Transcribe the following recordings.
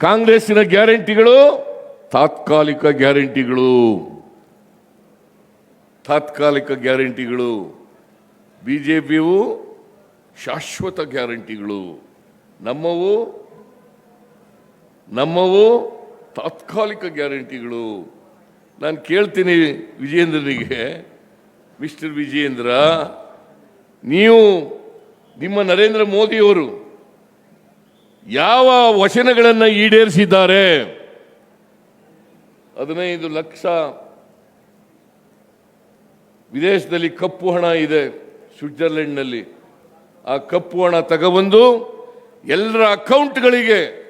ಕಾಂಗ್ರೆಸ್ಸಿನ ಗ್ಯಾರಂಟಿಗಳು, ತಾತ್ಕಾಲಿಕ ಗ್ಯಾರಂಟಿಗಳು. ತಾತ್ಕಾಲಿಕ ಗ್ಯಾರಂಟಿಗಳು. ಬಿಜೆಪಿಯು ಶಾಶ್ವತ ಗ್ಯಾರಂಟಿಗಳು. ನಮ್ಮವು ನಮ್ಮವು ತಾತ್ಕಾಲಿಕ ಗ್ಯಾರಂಟಿಗಳು. ನಾನು ಕೇಳ್ತೀನಿ ವಿಜೇಂದ್ರನಿಗೆ, ಮಿಸ್ಟರ್ ವಿಜೇಂದ್ರ, ನೀವು ನಿಮ್ಮ ನರೇಂದ್ರ ಮೋದಿಯವರು ಯಾವ ವಚನಗಳನ್ನು ಈಡೇರಿಸಿದ್ದಾರೆ? ಹದಿನೈದು ಲಕ್ಷ ವಿದೇಶದಲ್ಲಿ ಕಪ್ಪು ಹಣ ಇದೆ ಸ್ವಿಟ್ಜರ್ಲೆಂಡ್ನಲ್ಲಿ. ಆ ಕಪ್ಪು ಹಣ ತಗೊಬಂದು ಎಲ್ಲರ ಅಕೌಂಟ್ಗಳಿಗೆ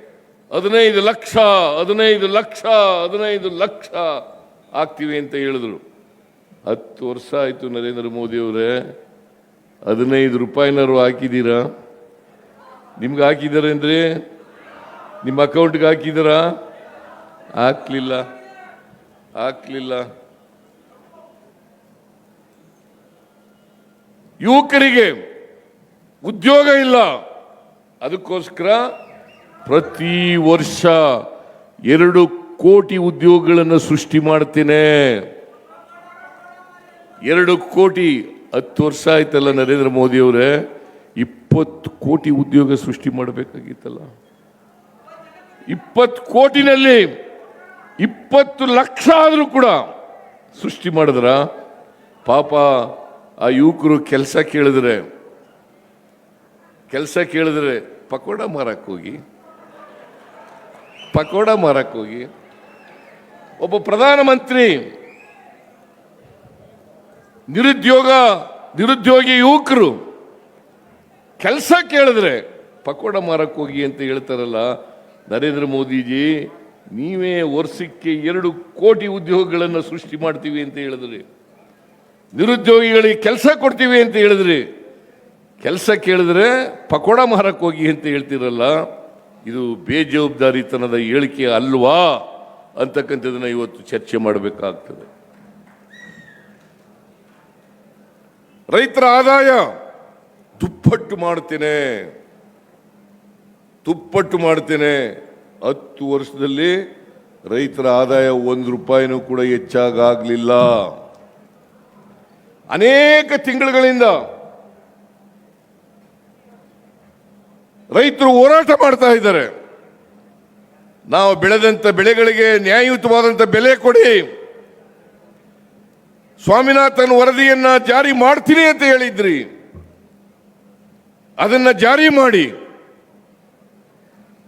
ಹದಿನೈದು ಲಕ್ಷ ಹದಿನೈದು ಲಕ್ಷ ಹದಿನೈದು ಲಕ್ಷ ಆಗ್ತೀವಿ ಅಂತ ಹೇಳಿದ್ರು. ಹತ್ತು ವರ್ಷ ಆಯಿತು ನರೇಂದ್ರ ಮೋದಿಯವರೇ. ಹದಿನೈದು ರೂಪಾಯಿನಾರು ಹಾಕಿದ್ದೀರಾ? ನಿಮ್ಗೆ ಹಾಕಿದ್ದಾರೆ ಅಂದರೆ ನಿಮ್ಮ ಅಕೌಂಟ್ಗೆ ಹಾಕಿದ್ದೀರಾ ಹಾಕ್ಲಿಲ್ಲ. ಹಾಕ್ಲಿಲ್ಲ. ಯುವಕರಿಗೆ ಉದ್ಯೋಗ ಇಲ್ಲ. ಅದಕ್ಕೋಸ್ಕರ ಪ್ರತಿ ವರ್ಷ ಎರಡು ಕೋಟಿ ಉದ್ಯೋಗಗಳನ್ನು ಸೃಷ್ಟಿ ಮಾಡ್ತೇನೆ. ಎರಡು ಕೋಟಿ ಹತ್ತು ವರ್ಷ ಆಯ್ತಲ್ಲ ನರೇಂದ್ರ ಮೋದಿ ಅವರೇ. ಇಪ್ಪತ್ತು ಕೋಟಿ ಉದ್ಯೋಗ ಸೃಷ್ಟಿ ಮಾಡಬೇಕಾಗಿತ್ತಲ್ಲ? ಇಪ್ಪತ್ತು ಕೋಟಿನಲ್ಲಿ ಇಪ್ಪತ್ತು ಲಕ್ಷ ಆದರೂ ಕೂಡ ಸೃಷ್ಟಿ ಮಾಡಿದ್ರ? ಪಾಪ ಆ ಯುವಕರು ಕೆಲಸ ಕೇಳಿದ್ರೆ ಕೆಲಸ ಕೇಳಿದ್ರೆ ಪಕೋಡ ಮಾರಕ್ಕೆ ಹೋಗಿ, ಪಕೋಡ ಮಾರಕ್ಕೆ ಹೋಗಿ, ಒಬ್ಬ ಪ್ರಧಾನಮಂತ್ರಿ ನಿರುದ್ಯೋಗ, ನಿರುದ್ಯೋಗಿ ಯುವಕರು ಕೆಲಸ ಕೇಳಿದ್ರೆ, ಪಕೋಡ ಮಾರಕ್ಕೆ ಹೋಗಿ ಅಂತ ಹೇಳ್ತಾರಲ್ಲ, ನರೇಂದ್ರ ಮೋದಿಜಿ, ನೀವೇ ವರ್ಷಕ್ಕೆ ಎರಡು ಕೋಟಿ ಉದ್ಯೋಗಗಳನ್ನು ಸೃಷ್ಟಿ ಮಾಡ್ತೀವಿ ಅಂತ ಹೇಳಿದ್ರಿ. ನಿರುದ್ಯೋಗಿಗಳಿಗೆ ಕೆಲಸ ಕೊಡ್ತೀವಿ ಅಂತ ಹೇಳಿದ್ರಿ. ಕೆಲಸ ಕೇಳಿದ್ರೆ ಪಕೋಡ ಮಾರಕ್ಕೆ ಹೋಗಿ ಅಂತ ಹೇಳ್ತಿರಲ್ಲ, ಇದು ಬೇಜವಾಬ್ದಾರಿತನದ ಹೇಳಿಕೆ ಅಲ್ವಾ ಅಂತಕ್ಕಂಥದ್ದನ್ನ ಇವತ್ತು ಚರ್ಚೆ ಮಾಡಬೇಕಾಗ್ತದೆ. ರೈತರ ಆದಾಯ ದುಪ್ಪಟ್ಟು ಮಾಡ್ತೇನೆ. ತುಪ್ಪಟ್ಟು ಮಾಡ್ತೇನೆ. ಹತ್ತು ವರ್ಷದಲ್ಲಿ ರೈತರ ಆದಾಯ ಒಂದು ರೂಪಾಯಿನೂ ಕೂಡ ಹೆಚ್ಚಾಗಲಿಲ್ಲ ಅನೇಕ ತಿಂಗಳುಗಳಿಂದ ರೈತರು ಹೋರಾಟ ಮಾಡ್ತಾ ಇದ್ದಾರೆ. ನಾವು ಬೆಳೆದಂತ ಬೆಳೆಗಳಿಗೆ ನ್ಯಾಯಯುತವಾದಂತ ಬೆಲೆ ಕೊಡಿ. ಸ್ವಾಮಿನಾಥನ್ ವರದಿಯನ್ನ ಜಾರಿ ಮಾಡ್ತೀನಿ ಅಂತ ಹೇಳಿದ್ರಿ. ಅದನ್ನ ಜಾರಿ ಮಾಡಿ.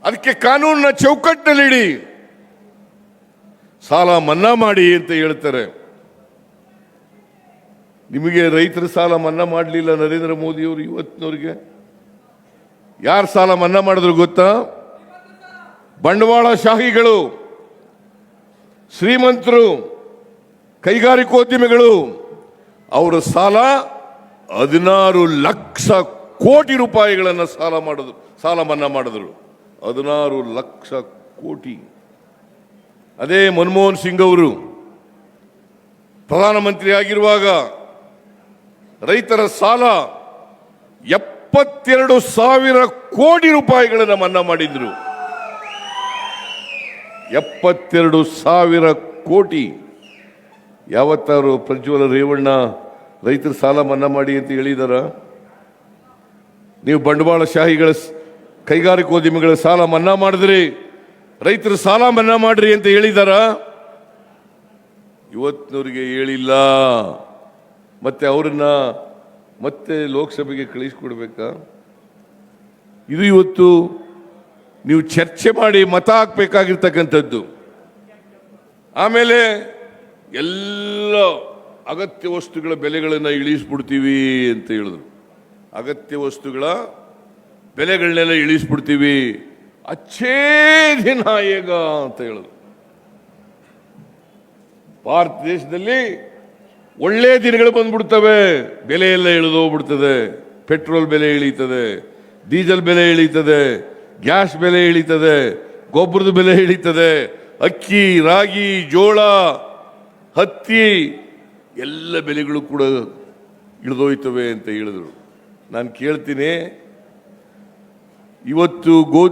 ಅದಕ್ಕೆ ಕಾನೂನಿನ ಚೌಕಟ್ಟಿನಲ್ಲಿಡಿ. ಸಾಲ ಮನ್ನಾ ಮಾಡಿ ಅಂತ ಹೇಳ್ತಾರೆ. ನಿಮಗೆ ರೈತರ ಸಾಲ ಮನ್ನಾ ಮಾಡಲಿಲ್ಲ ನರೇಂದ್ರ ಮೋದಿಯವರು ಇವತ್ತಿನವ್ರಿಗೆ? ಯಾರು ಸಾಲ ಮನ್ನಾ ಮಾಡಿದ್ರು ಗೊತ್ತಾ? ಬಂಡವಾಳ ಶಾಹಿಗಳು, ಶ್ರೀಮಂತರು, ಕೈಗಾರಿಕೋದ್ಯಮಿಗಳು, ಅವರ ಸಾಲ ಹದಿನಾರು ಲಕ್ಷ ಕೋಟಿ ರೂಪಾಯಿಗಳನ್ನು ಸಾಲ ಮಾಡಿದ್ರು ಸಾಲ ಮನ್ನಾ ಮಾಡಿದ್ರು. ಹದಿನಾರು ಲಕ್ಷ ಕೋಟಿ. ಅದೇ ಮನಮೋಹನ್ ಸಿಂಗ್ ಅವರು ಪ್ರಧಾನಮಂತ್ರಿ ಆಗಿರುವಾಗ ರೈತರ ಸಾಲ ಎಪ್ಪತ್ತೆರಡು ಸಾವಿರ ಕೋಟಿ ರೂಪಾಯಿಗಳನ್ನು ಮನ್ನಾ ಮಾಡಿದ್ರು. ಎಪ್ಪತ್ತೆರಡು ಸಾವಿರ ಕೋಟಿ. ಯಾವತ್ತಾರು ಪ್ರಜ್ವಲ ರೇವಣ್ಣ ರೈತರ ಸಾಲ ಮನ್ನಾ ಮಾಡಿ ಅಂತ ಹೇಳಿದಾರ? ನೀವು ಬಂಡವಾಳಶಾಹಿಗಳ ಕೈಗಾರಿಕೋದ್ಯಮಿಗಳ ಸಾಲ ಮನ್ನಾ ಮಾಡಿದ್ರಿ. ರೈತರ ಸಾಲ ಮನ್ನಾ ಮಾಡ್ರಿ ಅಂತ ಹೇಳಿದಾರ. ಇವತ್ತಿನವ್ರಿಗೆ ಹೇಳಿಲ್ಲ. ಮತ್ತೆ ಅವರನ್ನ ಮತ್ತೆ ಲೋಕಸಭೆಗೆ ಕಳಿಸ್ಕೊಡ್ಬೇಕಾ ಇದು ಇವತ್ತು ನೀವು ಚರ್ಚೆ ಮಾಡಿ ಮತ ಹಾಕ್ಬೇಕಾಗಿರ್ತಕ್ಕಂಥದ್ದು. ಆಮೇಲೆ ಎಲ್ಲ ಅಗತ್ಯ ವಸ್ತುಗಳ ಬೆಲೆಗಳನ್ನು ಇಳಿಸ್ಬಿಡ್ತೀವಿ ಅಂತ ಹೇಳಿದ್ರು. ಅಗತ್ಯ ವಸ್ತುಗಳ ಬೆಲೆಗಳನ್ನೆಲ್ಲ ಇಳಿಸ್ಬಿಡ್ತೀವಿ. ದಿನ ಈಗ ಅಂತ ಹೇಳಿದ್ರು ಭಾರತ ದೇಶದಲ್ಲಿ ಒಳ್ಳೆ ದಿನಗಳು ಬಂದ್ಬಿಡ್ತವೆ. ಬೆಲೆ ಎಲ್ಲ ಇಳಿದು ಹೋಗ್ಬಿಡ್ತದೆ. ಪೆಟ್ರೋಲ್ ಬೆಲೆ ಇಳೀತದೆ. ಡೀಸೆಲ್ ಬೆಲೆ ಇಳೀತದೆ. ಗ್ಯಾಸ್ ಬೆಲೆ ಇಳೀತದೆ. ಗೊಬ್ಬರದ ಬೆಲೆ ಇಳೀತದೆ. ಅಕ್ಕಿ, ರಾಗಿ, ಜೋಳ, ಹತ್ತಿ, ಎಲ್ಲ ಬೆಲೆಗಳು ಕೂಡ ಇಳಿದೋಯ್ತವೆ ಅಂತ ಹೇಳಿದ್ರು. ನಾನು ಕೇಳ್ತೀನಿ. ಇವತ್ತು ಗೋ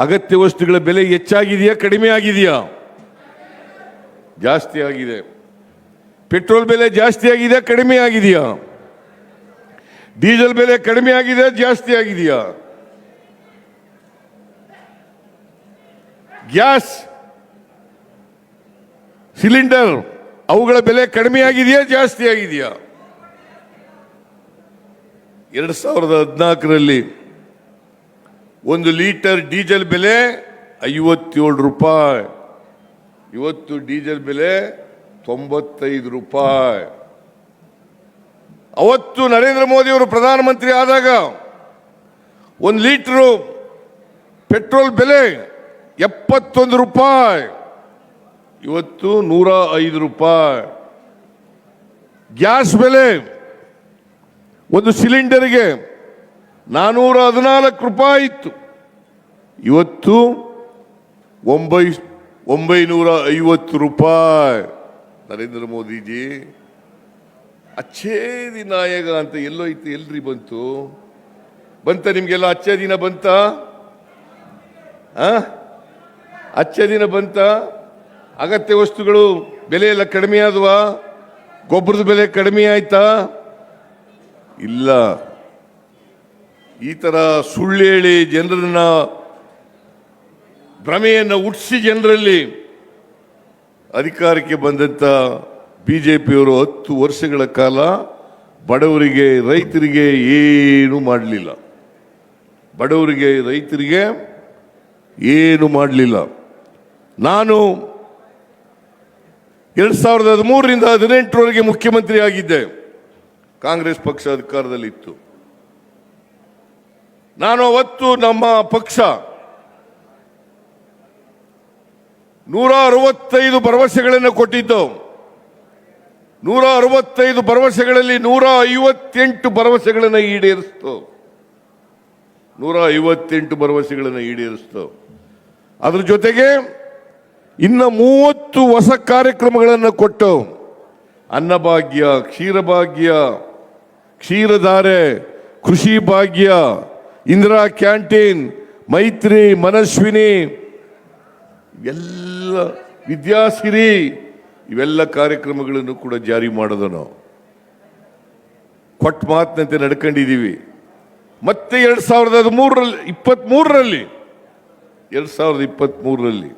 ಅಗತ್ಯ ವಸ್ತುಗಳ ಬೆಲೆ ಹೆಚ್ಚಾಗಿದೆಯಾ, ಕಡಿಮೆ ಆಗಿದೆಯಾ? ಜಾಸ್ತಿ ಆಗಿದೆ. ಪೆಟ್ರೋಲ್ ಬೆಲೆ ಜಾಸ್ತಿ ಆಗಿದೆ ಕಡಿಮೆ ಆಗಿದೆಯಾ? ಡೀಸೆಲ್ ಬೆಲೆ ಕಡಿಮೆ ಆಗಿದೆ ಜಾಸ್ತಿ ಆಗಿದೆಯಾ? ಗ್ಯಾಸ್, ಸಿಲಿಂಡರ್, ಅವುಗಳ ಬೆಲೆ ಕಡಿಮೆ ಆಗಿದೆಯಾ, ಜಾಸ್ತಿ ಆಗಿದೆಯಾ? ಎರಡು ಸಾವಿರದ ಹದಿನಾಲ್ಕರಲ್ಲಿ ಒಂದು ಲೀಟರ್ ಡೀಸೆಲ್ ಬೆಲೆ ಐವತ್ತೇಳು ರೂಪಾಯಿ. ಇವತ್ತು ಡೀಸೆಲ್ ಬೆಲೆ ತೊಂಬತ್ತೈದು ರೂಪಾಯಿ. ಅವತ್ತು ನರೇಂದ್ರ ಮೋದಿ ಅವರು ಪ್ರಧಾನಮಂತ್ರಿ ಆದಾಗ ಒಂದು ಲೀಟ್ರು ಪೆಟ್ರೋಲ್ ಬೆಲೆ ಎಪ್ಪತ್ತೊಂದು ರೂಪಾಯಿ. ಇವತ್ತು ನೂರ ಐದು ರೂಪಾಯಿ. ಗ್ಯಾಸ್ ಬೆಲೆ ಒಂದು ಸಿಲಿಂಡರ್ಗೆ ನಾನ್ನೂರ ಹದಿನಾಲ್ಕು ರೂಪಾಯಿ ಇತ್ತು. ಇವತ್ತು ಒಂಬೈ ಒಂಬೈನೂರ ಐವತ್ತು ರೂಪಾಯಿ. ನರೇಂದ್ರ ಮೋದಿಜಿ, ಅಚ್ಚೇದಿ ನಾಯಕ ಅಂತ ಎಲ್ಲೋಯ್ತು ಎಲ್ರಿ ಬಂತು? ಬಂತ ನಿಮಗೆಲ್ಲ ಅಚ್ಚೇ ದಿನ ಬಂತ? ಅಚ್ಚೇ ದಿನ ಬಂತ? ಅಗತ್ಯ ವಸ್ತುಗಳು ಬೆಲೆ ಎಲ್ಲ ಕಡಿಮೆ ಆದ್ವಾ? ಗೊಬ್ಬರದ ಬೆಲೆ ಕಡಿಮೆ ಆಯ್ತಾ? ಇಲ್ಲ. ಈ ಥರ ಸುಳ್ಳು ಹೇಳಿ ಜನರನ್ನ ಭ್ರಮೆಯನ್ನು ಹುಟ್ಟಿಸಿ ಜನರಲ್ಲಿ ಅಧಿಕಾರಕ್ಕೆ ಬಂದಂಥ ಬಿ ಜೆ ಪಿಯವರು ಹತ್ತು ವರ್ಷಗಳ ಕಾಲ ಬಡವರಿಗೆ ರೈತರಿಗೆ ಏನು ಮಾಡಲಿಲ್ಲ. ಬಡವರಿಗೆ ರೈತರಿಗೆ ಏನು ಮಾಡಲಿಲ್ಲ. ನಾನು ಎರಡು ಸಾವಿರದ ಹದಿಮೂರರಿಂದ ಹದಿನೆಂಟರವರೆಗೆ ಮುಖ್ಯಮಂತ್ರಿ ಆಗಿದ್ದೆ ಕಾಂಗ್ರೆಸ್ ಪಕ್ಷ ಅಧಿಕಾರದಲ್ಲಿತ್ತು. ನಾನು ಅವತ್ತು ನಮ್ಮ ಪಕ್ಷ ನೂರ ಅರವತ್ತೈದು ಭರವಸೆಗಳನ್ನು ಕೊಟ್ಟಿದ್ದು. ನೂರ ಅರವತ್ತೈದು ಭರವಸೆಗಳಲ್ಲಿ ನೂರ ಐವತ್ತೆಂಟು ಭರವಸೆಗಳನ್ನು ಈಡೇರಿಸ್ತು. ನೂರ ಐವತ್ತೆಂಟು ಭರವಸೆಗಳನ್ನು ಈಡೇರಿಸ್ತು. ಅದ್ರ ಜೊತೆಗೆ ಇನ್ನ ಮೂವತ್ತು ಹೊಸ ಕಾರ್ಯಕ್ರಮಗಳನ್ನು ಕೊಟ್ಟು, ಅನ್ನಭಾಗ್ಯ, ಕ್ಷೀರಭಾಗ್ಯ ಕ್ಷೀರಧಾರೆ, ಕೃಷಿ ಭಾಗ್ಯ, ಇಂದಿರಾ ಕ್ಯಾಂಟೀನ್, ಮೈತ್ರಿ, ಮನಸ್ವಿನಿ, ಎಲ್ಲ ವಿದ್ಯಾಸಿರಿ, ಇವೆಲ್ಲ ಕಾರ್ಯಕ್ರಮಗಳನ್ನು ಕೂಡ ಜಾರಿ ಮಾಡೋದು ನಾವು. ಕೊಟ್ಟ ಮಾತಿನಂತೆ ನಡ್ಕೊಂಡಿದ್ದೀವಿ. ಮತ್ತೆ ಎರಡು ಸಾವಿರದ ಹದಿಮೂರರಲ್ಲಿ ಇಪ್ಪತ್ತ್ಮೂರರಲ್ಲಿ ಎರಡು ಸಾವಿರದ ಇಪ್ಪತ್ತ್ಮೂರರಲ್ಲಿ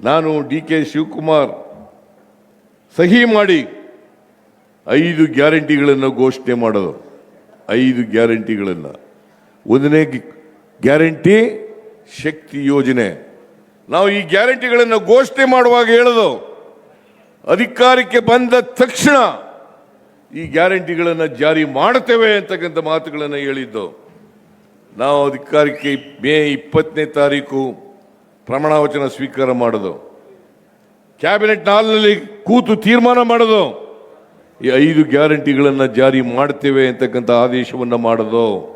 ನಾನು ಡಿ ಕೆ ಶಿವಕುಮಾರ್ ಸಹಿ ಮಾಡಿ ಐದು ಗ್ಯಾರಂಟಿಗಳನ್ನು ಘೋಷಣೆ ಮಾಡೋದು. ಐದು ಗ್ಯಾರಂಟಿಗಳನ್ನು. ಒಂದನೇ ಗ್ಯಾರಂಟಿ ಶಕ್ತಿ ಯೋಜನೆ. ನಾವು ಈ ಗ್ಯಾರಂಟಿಗಳನ್ನು ಘೋಷಣೆ ಮಾಡುವಾಗ ಹೇಳೋದು, ಅಧಿಕಾರಕ್ಕೆ ಬಂದ ತಕ್ಷಣ ಈ ಗ್ಯಾರಂಟಿಗಳನ್ನು ಜಾರಿ ಮಾಡುತ್ತೇವೆ ಅಂತಕ್ಕಂಥ ಮಾತುಗಳನ್ನು ಹೇಳಿದ್ದು. ನಾವು ಅಧಿಕಾರಕ್ಕೆ ಮೇ ಇಪ್ಪತ್ತನೇ ತಾರೀಕು ಪ್ರಮಾಣ ವಚನ ಸ್ವೀಕಾರ ಮಾಡೋದು. ಕ್ಯಾಬಿನೆಟ್ ಹಾಲ್ನಲ್ಲಿ ಕೂತು ತೀರ್ಮಾನ ಮಾಡೋದು. ಈ ಐದು ಗ್ಯಾರಂಟಿಗಳನ್ನು ಜಾರಿ ಮಾಡ್ತೇವೆ ಅಂತಕ್ಕಂಥ ಆದೇಶವನ್ನು ಮಾಡೋದು.